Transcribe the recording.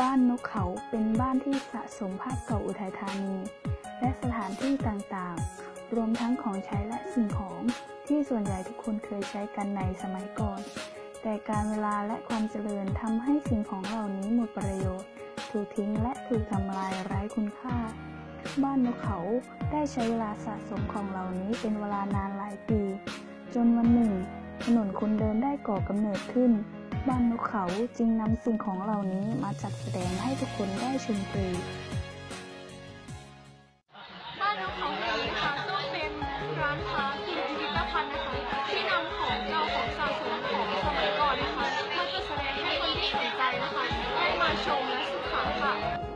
บ้านนกเขาเป็นบ้านที่สะสมภาพเก่าอุทัยธานี และสถานที่ต่างๆ รวมทั้งของใช้และสิ่งของที่ส่วนใหญ่ทุกคนเคยใช้กันในสมัยก่อน แต่การเวลาและความเจริญทำให้สิ่งของเหล่านี้หมดประโยชน์ ถูกทิ้งและถูกทำลายไร้คุณค่า บ้านนกเขาได้ใช้เวลาสะสมของเหล่านี้เป็นเวลานานหลายปี จนวันหนึ่ง ถนนคนเดินได้ก่อกำเนิดขึ้น บ้านนกเขาจึงนำสิ่งของเหล่านี้มาจัดแสดงให้ทุกคนได้ชมฟรีบ้านนกเขาแห่งนี้นะคะก็เป็นร้านค้าคือพิพิธภัณฑ์นะคะที่นำของเก่า มั